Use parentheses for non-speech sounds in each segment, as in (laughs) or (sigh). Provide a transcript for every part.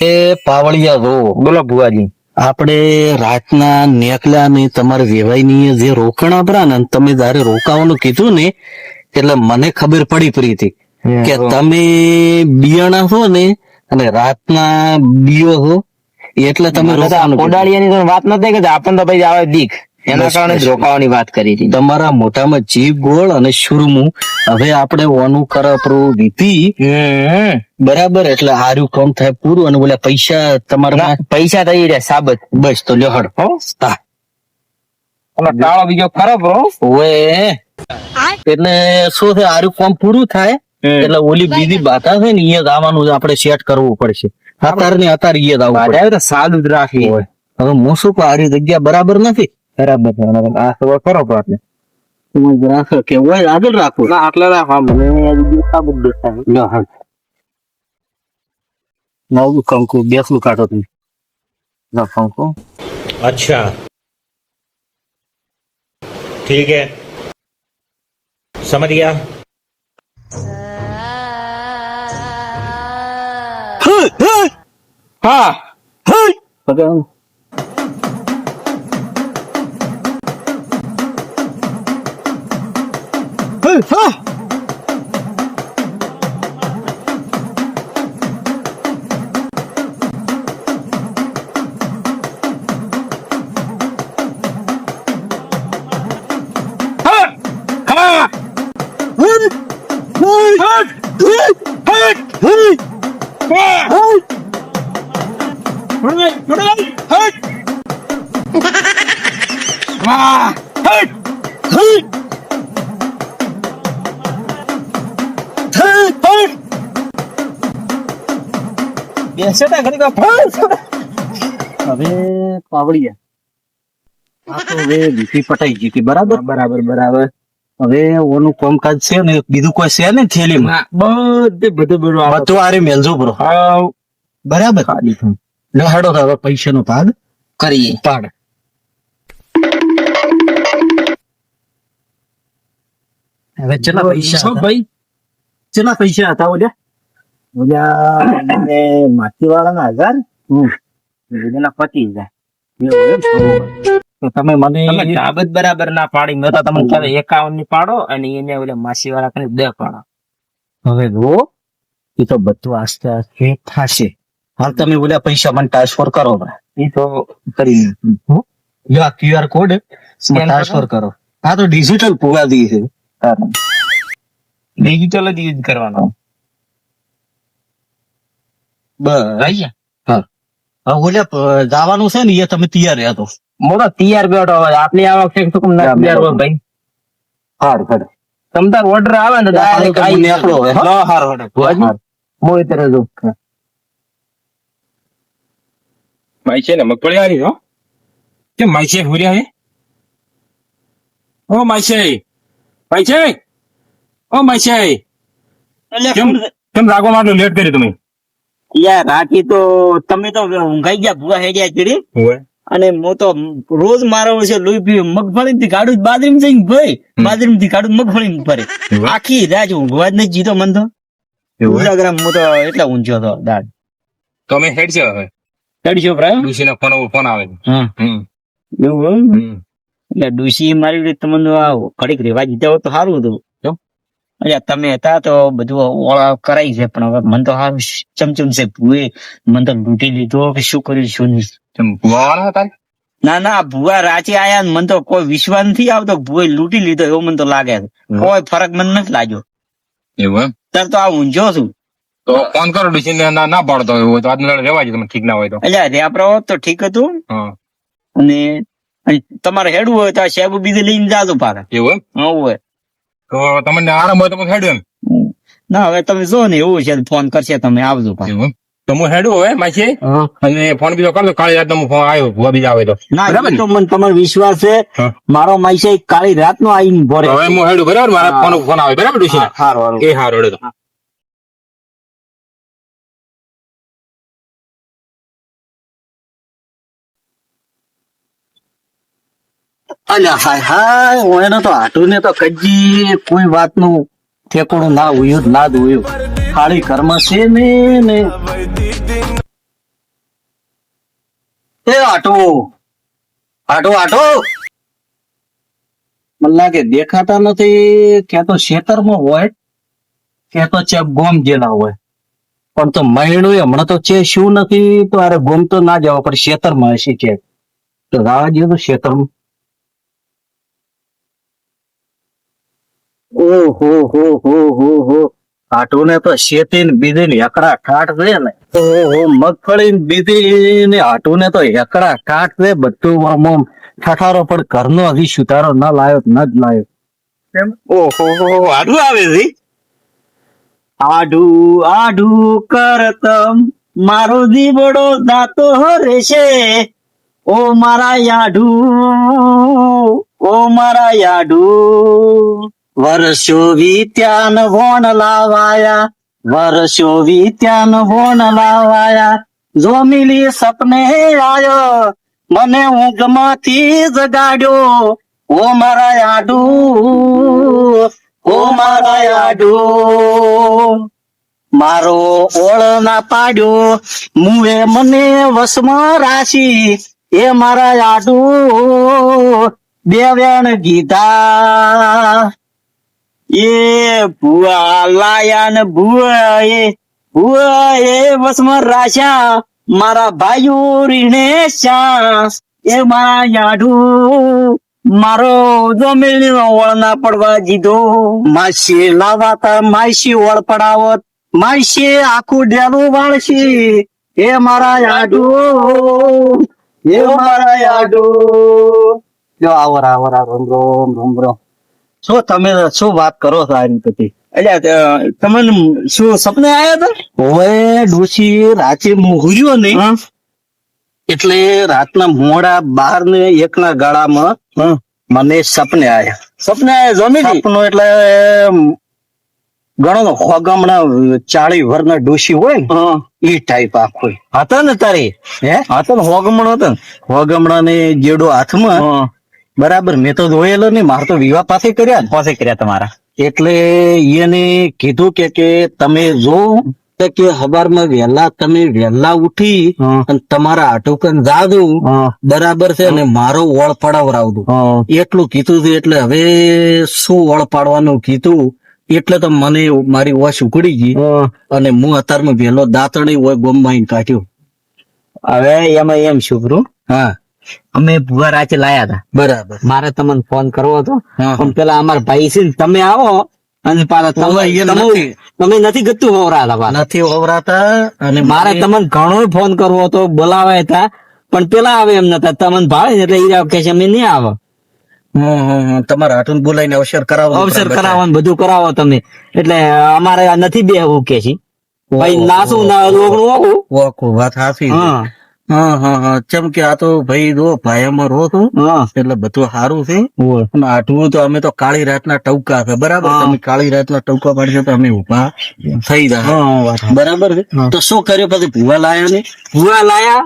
એ પાવળિયા row બોલો ભુવાજી. આપણે રાતના નેકલા ને તમારે વેવાઈની જે રોકણ આપરા ને તમે જયારે રોકાવાનું કીધું ને એટલે મને ખબર પડી પ્રીતિ કે તમે બિયાણા હો ને અને રાતના બિયો હો એટલે તમે ઓડાળિયાની તો વાત નથી કે આપણને તો ભાઈ આવે દીખ એના કારણે જ રોકાવાની વાત કરી હતી. તમારા મોઢામાં જીભ ગોળ અને શુરમું. હવે આપણે ઓનું કરપરું હમ. બરાબર એટલે હારું કામ થાય પૂરું અને બોલે પૈસા તમારા પૈસા થઈ રહ્યા સાબત. બસ તો લ્યો હડ હો? ટાળો બીજો ખરાબ રો ઓએ. એટલે શું છે હારું કામ પૂરું થાય એટલે ઓલી બીજી બાતા છે ને એ આવવાનું આપણે સેટ કરવું પડશે. અત્યારે ને અત્યારે જ આવવું પડે તો સાદું જ રાખી. હવે હું શું કહું આરી જગ્યા બરાબર નથી? બરાબર છે આ તો કરો આપણે રાખો કે હોય આગળ રાખો. ના આટલા રાખવા મને સાબુત દેખાય Malu kanku, biaslu katotun. Na kanku. अच्छा ठीक है समझ गया हाँ पकड़ो हाँ બેસે તા ઘડી હવે પાવડિયા આ તો હવે લીટી પટાઈ ગઈ હતી બરાબર? બરાબર બરાબર. હવે ઓનું કામકાજ છે ને બીજું કોઈ છે ને થેલીમાં? બધે બધું આવે. બધું આરે મેલજો બરો. હાવ. બરાબર? લહાડો હવે પૈસાનો ભાગ કરીએ. પાડ. હવે ચલા પૈસા ભાઈ? ચલા પૈસા હતા ઓલ્યા ઓલા મને માછીવાળાના હજાર હમ. બીજાના પચીસ તો તમે મને તમે બરાબર ના પાડી મેં તો તમને ચાલે એકાવનની પાડો અને એને ઓલે માસી વાળા કરીને બે પાડો. હવે જો એ તો બધું આસ્તે આસ્તે થશે. હાલ તમે બોલ્યા પૈસા મને ટ્રાન્સફર કરો એ તો કરી લ્યો આ ક્યુઆર કોડ ટ્રાન્સફર કરો. આ તો ડિજિટલ પુવા દી છે ડિજિટલ જ યુઝ કરવાનો. બસ. ઓલ્યા પ- જવાનું છે ને એ તમે તૈયાર રહ્યા તો. મોટો તૈયાર બેઠો હવે. આપની આવક છે શું કેમ ના તૈયાર હોય ભાઈ. હાર હાર. તમ તાર ઓર્ડર આવે ને તો આઈ એકલો હવે, હો? હાર હાર. મોય તરે જો માઈ છે ને મગફળી હારી હો. કે માઈ છે? હુર્યા હે ઓ માઈ છે. માઈ છે? ઓ માઈ છે. કેમ કેમ રાગો માટે લેટ કરી તમે. યાર રાતી તો તમે તો ઊંઘાઈ ગયા ભૂવા ગયા ચીડી. અને હું તો રોજ મારો છે લોહી પી મગફળી થી કાઢું બાદરીમ જઈને ભાઈ બાદરીમથી કાઢું મગફળી ફરે? આખી રાજ ઊંઘવા જ નહીં જીતો મન તો. ઇન્સ્ટાગ્રામ હું? તો એટલા ઊંચો હતો દાડ તો અમે હેડ છે હવે. ચડશો પ્રાય ડુસી ફોન ફોન આવે. હમ. એવું? એટલે ડુસી મારી તમને આ ઘડીક રેવા દીધા હોત તો સારું હતું. એટલે તમે હતા તો બધું ઓળા કરાઈ છે પણ હવે મન તો સારું ચમચમ છે ભૂએ મન તો લૂંટી લીધો. કે શું કર્યું શું નહીં? ભૂવાવાળા હતા? ના ના ભૂવા રાચે આયા ને મને તો કોઈ વિશ્વાસ નથી આવતો ભૂએ લૂંટી લીધો એવો મને તો લાગે છે. કોઈ ફરક મને નથી લાગ્યો. એવું એમ? તાર તો આ ઊંઝો છું. તો ફોન કરો ડિસિન ના ના પાડતો હોય તો આજનો રેવા જ તમને ઠીક ના હોય તો. અલ્યા રેપરો તો ઠીક હતું. હા. અને અને તમારે હેડવું હોય તો આ સેબ બીજે લઈને જાજો પાછા. એવું એમ? હોય. તો તમને આરામ હોય તો હું હેડું એમ. ના હવે તમે જો ને એવું છે ફોન કરશે તમે આવજો પાછું. તો હું હેડું હવે માઈ અને ફોન બીજો કરજો કાલે રાત ફોન આવ્યો ભુવા બીજા આવે તો. ના બરાબર તો મને તમારો વિશ્વાસ છે. મારો માઈસે કાળી રાત નો આવીને ભરે. હવે હું હેડું બરાબર? મારા ફોન ફોન આવે. બરાબર એ હારો હેડો તો. અલ્યા હાય હાય એને તો હાટું ને તો કજી કોઈ વાતનું ઠેકોણું ના ઉયું ના જ ખાલી કર્મ છે ને ને. એ આટો આટો આટો મને લાગે દેખાતા નથી ક્યાં તો ખેતરમાં હોય, કે તો ચેપ ગોમ જેલા હોય. પણ તો મહિનું હમણાં તો છે શું નથી, તો અરે ગોમ તો ના જવા પણ શેતરમાં હશે ચેપ તો રાહ જઈએ તો ખેતરમાં ઓહો હો હો હો હો. આટું ને તો શેતી ને બીજી ને એકડા કાટ છે ને. ઓહો મગફળી ને બીજી ને આટું ને તો એકડા કાટ છે બધું આમ આમ. ઠઠારો પણ ઘરનો હજી સુધારો ન લાયો ન જ લાયો. ઓહો આડું આવે છે? આડું આડું કરતમ મારો દીવડો દાતો રહેશે ઓ મારા યાડુ ઓ મારા યાડુ. વર્ષો વીત્યાન વોણ લાવાયા વર્ષો વીત્યાન વોણ લાવાયા જો મિલી સપને આયો મને ઊંઘમાંથી જગાડ્યો ઓ મારા યાડુ ઓ મારા આડુ મારો ઓળ ના પાડ્યો મુએ મને વસમાં રાશી એ મારા યાડુ બે વેણ ગીધા એ ભુવા લાયા ને ભુવા એ ભુવા એ વસમાં રાશા મારા ભાઈઓ રીણે શ્યા. એ મારા યાડુ મારો જમીન ઓળ ના પડવા દીધો. માસી લાવાતા માસી ઓળ પડાવત. માસી આખું ડેલું વાળશી. એ મારા યાડુ એ મારા યાડુ જો આવર આવર આવર રોમ રોમ રોમ. શું તમે શું વાત કરો છો આ રીતે એટલે તમને શું સપને આવ્યા હતા? હવે ડોશી રાતે મોહર્યો ને એટલે રાતના મોડા બાર ને એકના ગાળામાં મને સપને આયા. સપને આવ્યા જમી સપનો એટલે ગણો હોગમણા ચાળી વરના ડોશી હોય ને એ ટાઈપ આખો હતા ને તારી? હે? હતા ને હોગમણો હતા ને? હોગમણા ને જેડો હાથમાં બરાબર મેં તો જોયેલો ને મારે તો વિવાહ પાસે કર્યા પાસે કર્યા તમારા. એટલે એને કીધું કે કે તમે જો કે હવારમાં વહેલા તમે વહેલા ઉઠી અને તમારા આટુકન જાદુ બરાબર છે અને મારો ઓળ પડાવરાવજો. એટલું કીધું હતું એટલે હવે શું ઓળ પાડવાનું કીધું? એટલે તો મને મારી ઓશ ઉકળી ગઈ. અને હું અત્યારમાં વહેલો દાંતણી હોય ગોમમાં કાઢ્યો. હવે એમાં એમ શું કરું? હા. અમે ભુવા રાચે લાયા હતા. બરાબર. મારે તમને ફોન કરવો હતો. પણ પેલા અમારા ભાઈ છે તમે આવો અને પાછા તમે તમે- નથી. ગતું હોવરાતા પાછા. નથી ઓવરાતા અને મારે તમને ઘણો ફોન કરવો હતો બોલાવ્યા હતા પણ પેલા આવે એમ નતા. તમને ભાવે ને એટલે ઈરા કે છે અમે નહીં આવે. તમારા હાથું બોલાવીને અવસર કરાવો અવસર કરાવો બધું કરાવો તમે. એટલે અમારે નથી બેહવું કે છે. ભાઈ નાસું ના રોકડું ઓકું. વાત હાસી. હા હા હા. ચમ કે આ તો ભાઈ રો ભાઈમાં રો છો એટલે બધું સારું છે. અને આટલું તો અમે તો કાળી રાતના ટવકા છે બરાબર? તમે કાળી રાતના ટવકા પાડશો તો અમે ઊભા થઈ જાય. બરાબર છે? તો શું કર્યું? પછી ભૂવા લાયા ને? ભૂવા લાયા?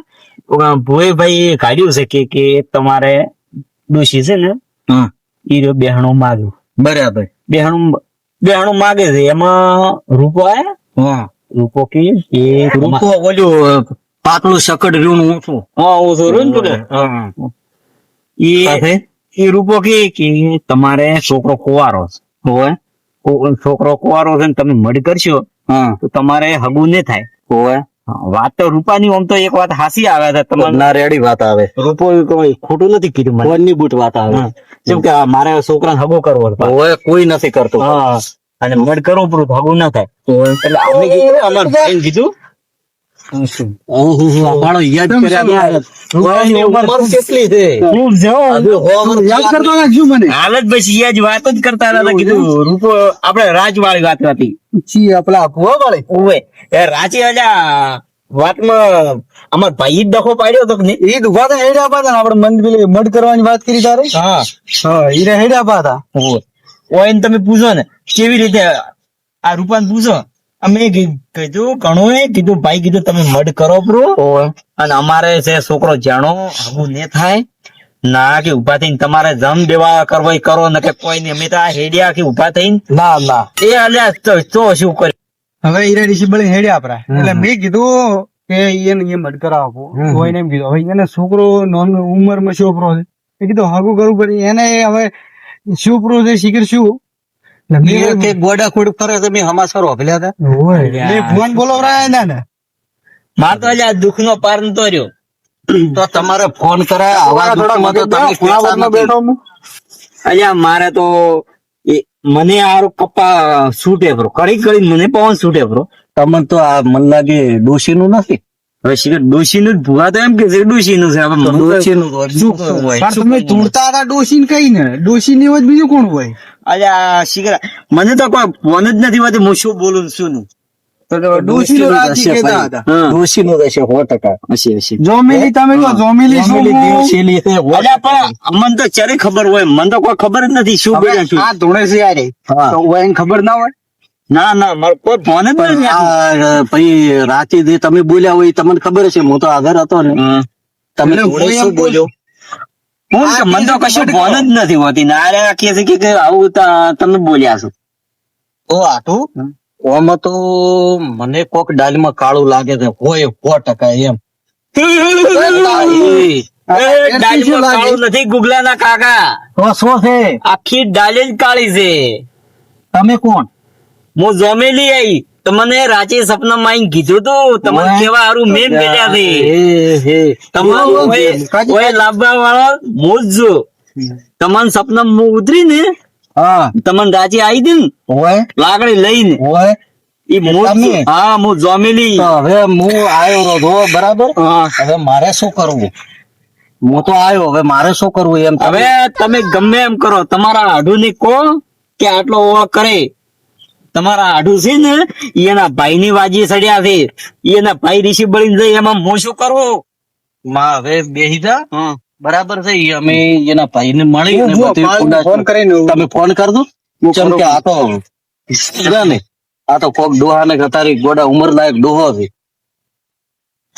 ભુવે ભાઈ કાઢ્યું છે કે કે તમારે દોષી છે ને હા. ઈ રહ્યો બેહણું માગ્યું બરાબર. બેહણું બેહણું માગે છે. એમાં રૂપો આયા? હા. રૂપો કે એ રૂપો ઓલું પાતળું સકડ રહ્યું ઊંચું હા હું તો રહ્યો ને પેલો. હા. ઈ સાથે? ઈ રૂપો કે તમારે છોકરો કુવારો છે. હોય છોકરો કુવારો છે ને તમે મળી કરશો તો તમારે હગું ને થાય. હોય વાત તો રૂપાની આમ તો એક વાત હાસી આવે છે તમારે ના રેડી વાત આવે. રૂપો કોઈ ખોટું નથી કીધું મને. કોની બૂટ વાત આવે. જેમ કે મારે છોકરાને હગો કરવો હોય કોઈ નથી કરતું. હા. અને મડ કરવું પડું તો હગું ના થાય. એટલે અમે કીધું અમાર કીધું રાજવાળી વાત હતી. ઓવે એ અલ્યા વાતમાં અમાર ભાઈ ડખો પાડ્યો તો કે નહીં? ઈ દુભા તો પાતા આપણે મંદ પેલી મડ કરવાની વાત કરી તારે? હા. હા ઈ હેડા પાતા ઓય તમે પૂછો ને કેવી રીતે આ રૂપાન પૂછો? અમે કીધું ઘણું એ કીધું ભાઈ કીધું તમે મડ કરો પ્રો અને અમારે છે છોકરો જાણો આવું ને થાય. ના કે ઊભા થઈને તમારે જમ દેવા કરવા કરો ને કે કોઈ ને અમે તો આ હેડિયા કે ઊભા થઈને. ના ના. એ અલ્યા તો શું કર્યું હવે ઈરા ઋષિ બળી હેડ્યા આપડા. એટલે મેં કીધું કે એને એ મડ કરાવો. તો એમ કીધું. હવે એને છોકરો નોન ઉંમરમાં છોકરો છે? એ કીધું હાગું કરવું પડે એને હવે શું છે શીખર શું? કે ગોડા ખોડ ફરે તમે હમાસર હોભલ્યા હતા. હોય. ફોન બોલાવરાયા હતા ને. માર તો આજે આ નો પાર નતો રહ્યો. (clears throat) તો તમારે ફોન કરાય આવા દુઃખમાં તો તમે કહેતા બેઠો હું? અલ્યા મારે તો મને આરો પપ્પા છૂટે બ્રો. કરી કડી મને પવન છૂટે બ્રો. તમને તો આ મન લાગે દોષી નું નથી? હવે શિખર ડોશી નું ભૂવા તો એમ કે છે ડોશી છે. હોય? તમે ધૂળતા હતા ડોશી કઈ ને? હોય બીજું કોણ હોય? અલ્યા શિખર મને તો કોઈ ફોન જ નથી હોતી. હું. શું બોલું? શું નહીં ખબર ખબર જ ખબર ના હોય? ના ના મારે કોઈ ફોન જ રાતે જે તમે બોલ્યા હોય તમને ખબર છે હું તો આગળ હતો ને. તમે શું બોલ્યો? હું કે મને તો કશું ફોન જ નથી હોતી. ને આ છે કે આવું તમે બોલ્યા છો. તો આટું? ઓમાં તો મને કોક ડાલમાં કાળું લાગે છે હોય સો ટકા એમ. (laughs) નથી ગુગલા ના કાકા. તો શું છે. આખી જ કાળી છે. તમે કોણ? હું જોમેલી આઈ. તો મને રાચે સપનામાં આઈને કીધું તું. તમને કેવા હારું મેં મેલ્યા છે. તમારું ઓય વાળો હું જ. છું તમને હું ઉતરી ને હા. તમને રાચે આવી હતી ને લાકડી લઈને. હું જ. હા જોમેલી. હવે હું આવ્યો રહો બરાબર? હા. હવે મારે શું કરવું? હું તો આવ્યો હવે મારે શું કરવું એમ હવે તમે ગમે એમ કરો. તમારા આઢુ ને કહો કે આટલો ઓળખ કરે. તમારા આઢુ છે ને એના ભાઈ ની વાજી સડ્યા છે. એના ભાઈ ઋષિ બળી જાય એમાં હું શું કરવું? માં હવે બેહીતા હા. બરાબર છે અમે એના ભાઈ ને મળી ને ફોન- કરીને તમે ફોન કર દો ચમ કે આ તો ને. આ તો કોક ડોહા ને ગતારી ગોડા ઉમર લાયક ડોહો છે.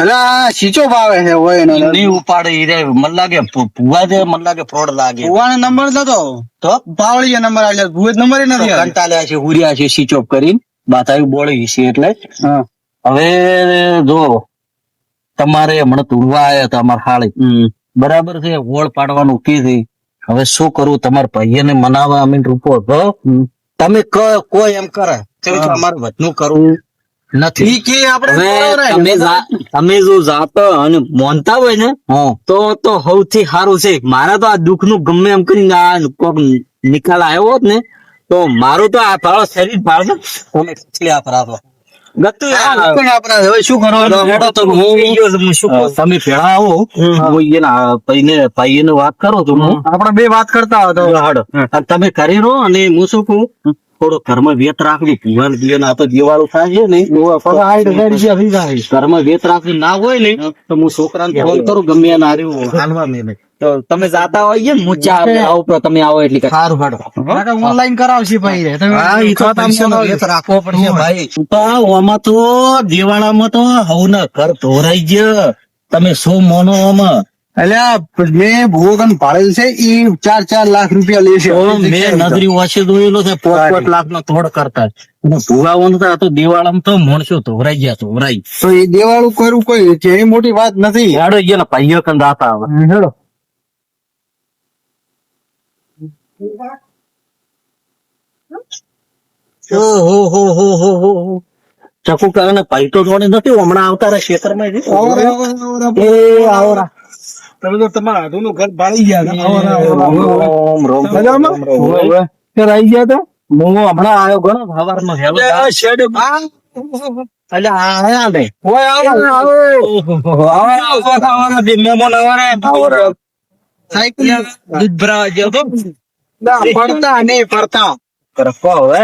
એટલે સીચો ભાવે છે હોય એનો નહીં ઉપાડે ઈ રે મન લાગે ભુવા દે મન લાગે ફ્રોડ લાગે. ભુવાનો નંબર નતો તો. પાવળીએ નંબર આલ્યો ભુવે નંબર નથી આલ્યો. કંટાળ્યા છે હુરિયા છે સીચો કરીને. બાથાયું બોળી છે એટલે. હવે જો તમારે હમણાં તુડવા આવ્યા હતા અમારા હાળી. બરાબર છે વોળ પાડવાનું કી છે હવે શું કરવું તમારા ભાઈને મનાવવા અમે રૂપો. તો? તમે ક- કોઈ એમ કરે અમારે વધનું કરવું નથી. કે આપણે તમે તમે જો જાતો અને મોનતા હોય ને તો તો સૌથી સારું છે. મારા તો આ દુઃખનું ગમે એમ કરીને આ કોક નિકાલ આવ્યો હોત ને તો મારું તો આ ફાળો શરીર ફાળો તમે કેટલી આ ગતું હવે શું કરવાનું? હેડો તો હું શું કહું? તમે ભેળા આવો ભાઈને ભાઈને વાત કરો તો હું. આપણે બે વાત કરતા તમે કરી રહો અને હું શું કહું? થોડો કર્મ વેત રાખવું. ભૂવાન દિવાન આ તો દિવાળું થાય છે ને. ઘરમાં વેત રાખવી ના હોય ને તો હું છોકરાને ફોન કરું ગમે હાર્યું હાલવા મેં તો તમે જાતા હોય ને હું ચા આવો તો તમે આવો એટલે સારું ઓનલાઈન કરાવશે ભાઈ તમે તો રાખવો પડશે ભાઈ. તો આમાં તો દિવાળામાં તો હવના ઘર ધોરાઈ ગયો. તમે શું મોનો આમાં? એટલે મેં ભૂગન ભાડેલ છે ઈ ચાર ચાર લાખ રૂપિયા લે છે. તો મેં નજરી ઓછી જોયેલો છે પોત પોત લાખ નો થોડ કરતા અને ભૂગાવાનું તો તો દિવાળામાં તો માણસો ધોરાઈ ગયા ધોરાઈ તો એ દેવાળું કરવું કોઈ જેની મોટી વાત નથી. યાડો ગયા ભાઈઓ કન દાતા આવે. હેડો. હો હો હો હો હો. ચકુ કારણે ભાઈ જોડે નથી હમણાં આવતા રહે ખેતરમાં. આવરા. તમે તો તમારા હાથુનું ઘર ભાળી ગયા હતા. મજામાં? ગયા હતા હું હમણાં આવ્યો ઘણો સવારમાં હેલો એટલે આ આયા ને ઓય, આવો, આવો. સાયકલ દૂધ ભરાવા ગયો તો ના, પડતા નહીં પડતા કરફો હવે.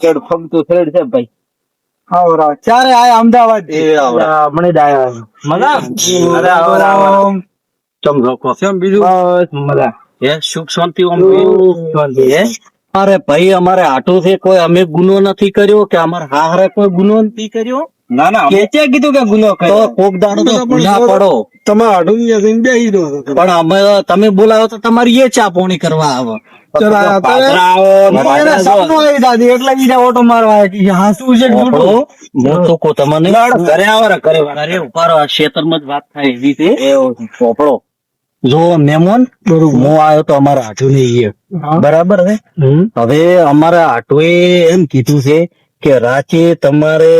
ચડ ફમતું થેડ છે ભાઈ. આવરા ચારે આયા અમદાવાદ? એ આવરા મને ડાયા મજા? અરે આવરા ચમ રોકો. કેમ બીજું? મજા. એ સુખ શાંતિ ઓમ શાંતિ. હે? અરે ભાઈ અમારે આટો છે કોઈ અમે ગુનો નથી કર્યો કે અમારા હારે કોઈ ગુનો નથી કર્યો? ના ના કેચે કીધું કે ગુનો તો કોક દાડો તો ગુના પડો. તમે આડું જઈને બેહી દો પણ અમે તમે બોલાવો તો તમારી એ ચા પોણી કરવા આવે. ને આ ક્ષેત્રમાં જ વાત થાય એવી છે. ચોપડો. જો મહેમાન હું આવ્યો તો અમારા હાટુ ને હા. બરાબર ને? હવે અમારા હાટુએ એમ કીધું છે કે રાતે તમારે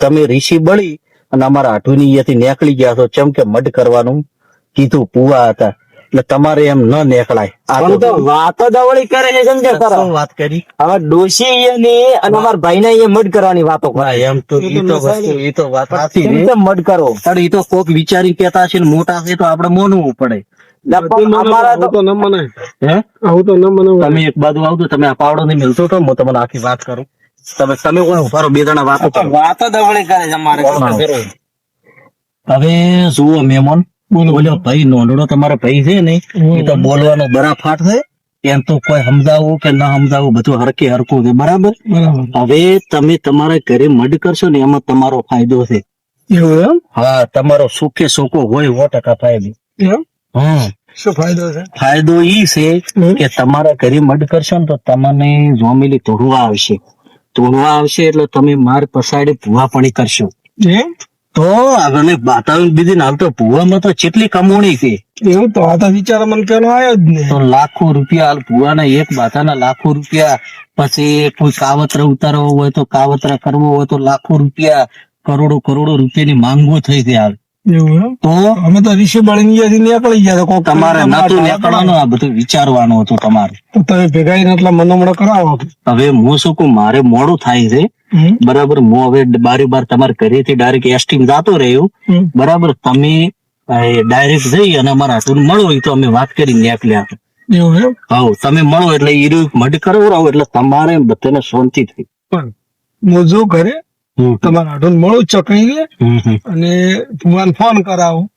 તમે ઋષિ બળી અને અમારા હાટુ ની અહીંયાથી નીકળી ગયા છો. ચમ કે મડ કરવાનું કીધું પુવા હતા. એટલે તમારે એમ ન નીકળાય. આ તો તો વાતો દવળી કરે છે સમજે તારા. વાત કરી? હવે ડોશી ને અને અમારા ભાઈ ને મડ કરવાની વાતો કરે. એમ તો ઈ તો વસ્તુ ઈ તો વાત સાચી છે. મડ કરો? પણ ઈ તો કોક વિચારી કેતા છે ને મોટા છે તો આપણે મોનવું પડે. એટલે પણ અમારા તો આવું તો ન મનાય. હે? આવું તો ન મનાય તમે એક બાજુ આવતો તમે આ પાવડો ને મિલતો તો હું તમને આખી વાત કરું. તમે તમે કોણ ઊભા બે જણા વાતો કરો. વાતો દવળી કરે છે અમારે હવે જુઓ મહેમાન બોલો. ભાઈ નોંધણો તમારો ભાઈ છે ને એ તો બોલવાનો બરાફાટ છે. એમ તો કોઈ સમજાવવું કે ના સમજાવવું બધું હરકે હરકું છે બરાબર? હવે તમે તમારા ઘરે મડ કરશો ને એમાં તમારો ફાયદો છે. એવું એમ? હા તમારો સુખે સુખો હોય સો ટકા ફાયદો. શું ફાયદો છે? ફાયદો ઈ છે કે તમારા ઘરે મડ કરશો ને તો તમને જોમેલી તોડવા આવશે. તોડવા આવશે એટલે તમે માર પસાડે ભૂવાપણી કરશો. તો હવે વાતાવરણ બીજી હાલ તો ભૂવામાં તો કેટલી કમોણી છે. એવું તો આ વિચાર મને પેલો આવ્યો જ ને. તો લાખો રૂપિયા હાલ ભુવાના એક માથાના લાખો રૂપિયા. પછી કોઈ કાવતરા ઉતારવો હોય તો કાવતરા કરવો હોય તો લાખો રૂપિયા કરોડો કરોડો રૂપિયાની માંગો થઈ છે હાલ. એવું અમે તો ઋષિ બળીને નીકળી ગયા કોક તમારે નતું નીકળવાનું આ બધું વિચારવાનું હતું તમારે. તો તમે ભેગા એટલા મનોમણ કરાવો હવે હું શું કહું મારે મોડું થાય છે. બરાબર હું હવે બારી બાર તમારે ઘરેથી ડાયરેક્ટ એસટી જતો રહ્યો. બરાબર તમે ડાયરેક્ટ જઈ અને અમારા હાટું મળો તો અમે વાત કરી નીકળ્યા એવું એમ? તમે મળો એટલે ઈ રહ્યું મઢ કરો એટલે તમારે બધાને શાંતિ થઈ. પણ હું જો ઘરે. તમારા આઢોને મળું હમ. અને ભુવાને ફોન કરાવો.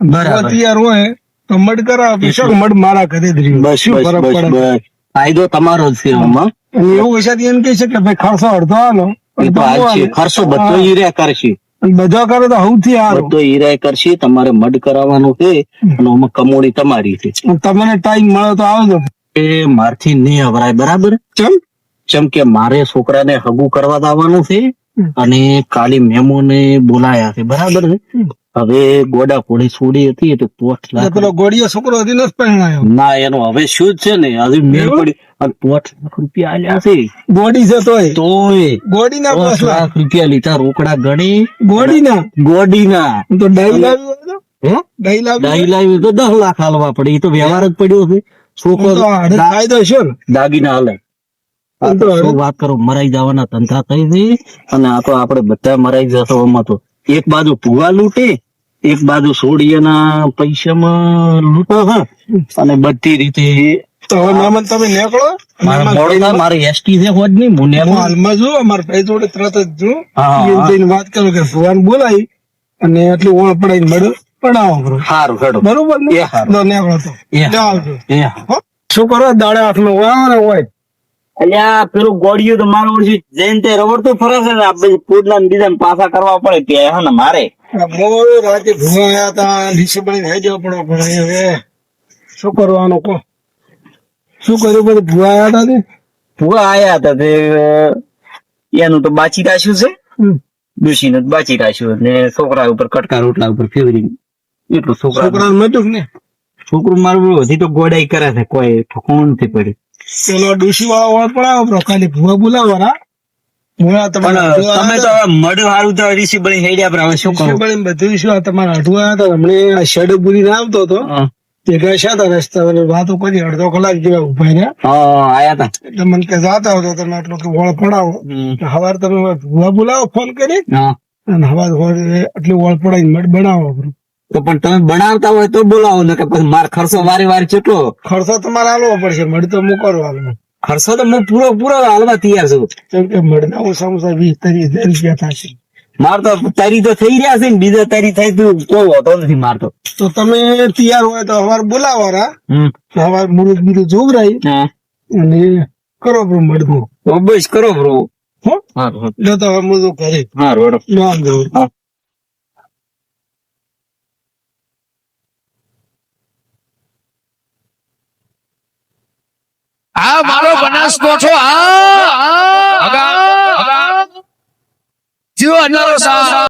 બરાબર. તૈયાર હોય તો મડ કરાવો. તો મડ મારા ઘરે જ રહ્યું. બસ ફરક પડે? ફાયદો તમારો જ છે એમાં એવું હશે એમ કહે છે કે ભાઈ ખર્ચો અડધો આલો. તો ખર્ચો બધો હીરા કરશે. બધા કરે તો સૌથી સારું બધો હીરા કરશે. તમારે મડ કરાવવાનું છે અને આમાં કમોડી તમારી છે. તમને ટાઈમ મળે તો આવજો. એ મારથી નહીં અવરાય બરાબર? ચમ? ચમ કે મારે છોકરાને હગું કરવા દાવાનું છે. અને કાલી મેમોને બોલાયા છે. બરાબર છે હવે ગોડા કોડી છોડી હતી એટલે પોઠ લાખ. પેલો છોકરો હતી નથી પહેણાયો ના એનો હવે શું છે ને? હજુ મેળ પડી અને પોઠ લાખ રૂપિયા આલ્યા છે. ગોડી છે તોય? તોય. ગોડી ના પોઠ લાખ રૂપિયા લીધા રોકડા ગણી. ગોડી ના ગોડીના. તો ડાઈ લાવ્યું હે? ડાઈ લાવ્યું તો દસ લાખ હાલવા પડે. એ તો વ્યવહાર જ પડ્યો છે. છોકરો ફાયદો છે દાગીના હાલે. વાત કરો? મરાઈ જવાના ધંધા થઈ ગઈ અને આ તો આપણે બધા મરાઈ જશો આમાં તો. એક બાજુ ભૂવા લૂંટે એક બાજુ સોડિયાના પૈસામાં લૂંટો. હા અને બધી રીતે તો હવે તમે નીકળો. મારે મોડું થાય, મારે એસટી છે હોજ નહીં નેકળું. હાલમાં જો અમારા ભાઈ જોડે તરત જ જો હા, ઈ હા. જઈને વાત કરો કે ભગવાન બોલાવી અને એટલી ઓળ પડાઈને મળે. પડાવો બરો હેડો બરોબર ને? એ હારું. નીકળો તો. એ લે આવજો એ હારું. હો? શું કરો? દાડે આઠ નો ને હોય. અલ્યા પેલું ગોળિયું તો મારું ઓળખી જૈન તે રવડતું ફરે છે ને આ પૂરના બીજા પાછા કરવા પડે ત્યાં હે ને મારે. મોર રાતે આવ્યા હતા લીસે થઈ જવા પડો પણ હવે શું કરવાનું કહો? શું કર્યું બધું? ભૂવા આવ્યા હતા તે? ભૂવા આયા હતા તે એનું તો બાચી રાખ્યું છે. ડુશીનું તો બાચી રાખ્યું ને છોકરા ઉપર કટકા રોટલા ઉપર ફેવરી. એટલું છોકરા છોકરાને મતું ને છોકરું મારું હજી તો ગોડાઈ કરે છે કોઈ ઠકોણ નથી પડી. પેલો ડોશી વાળો ઓળ પડાવો પણ ખાલી ભૂવા બોલાવવાના. ભૂવા તમારા તમે તો મડ હારું તો ઋષિ બની હેડ્યા હવે શું હતા. કરું બળીને બધું શું આ તમારા આવ્યા હતા. હમણે આ શેડ બુરીને આવતો હતો. તે ગયા હતા રસ્તા પર? વાતો કરી અડધો કલાક જેવા ઊભા રહ્યા. હા, આયા તા એટલે મને કે જાતા હો તો તમે આટલો કે વળ પડાવો. હવાર તમે ભૂવા બોલાવો ફોન કરી. હા. અને હવાર વળ ઓળ વળ પડાવીને મઢ બનાવો. તો પણ તમે બનાવતા હોય તો બોલાવો ને કે પછી માર ખર્ચો વારે વારે કેટલો ખર્ચો તમારે હાલવો પડશે મળી તો મૂકવાનો હાલમાં. ખર્ચો તો હું પૂરો પૂરો હાલવા તૈયાર છું. કેમ કે મળના ઓછામાં ઓછા વીસ ત્રીસ રૂપિયા થશે. માર તો તારી તો થઈ રહ્યા છે ને બીજા તારી થાય તું કોઈ હોતો નથી મારતો તો. તમે તૈયાર હોય તો હવાર બોલાવવાના હવાર મુરુદ બીજું જોગરાઈ હા. અને કરો બ્રો તો બસ કરો બ્રો. હા. તો હું તો ઘરે. હા રોડો નામ આ મારો બનાસકોઠો આ જીવો અંધારો સા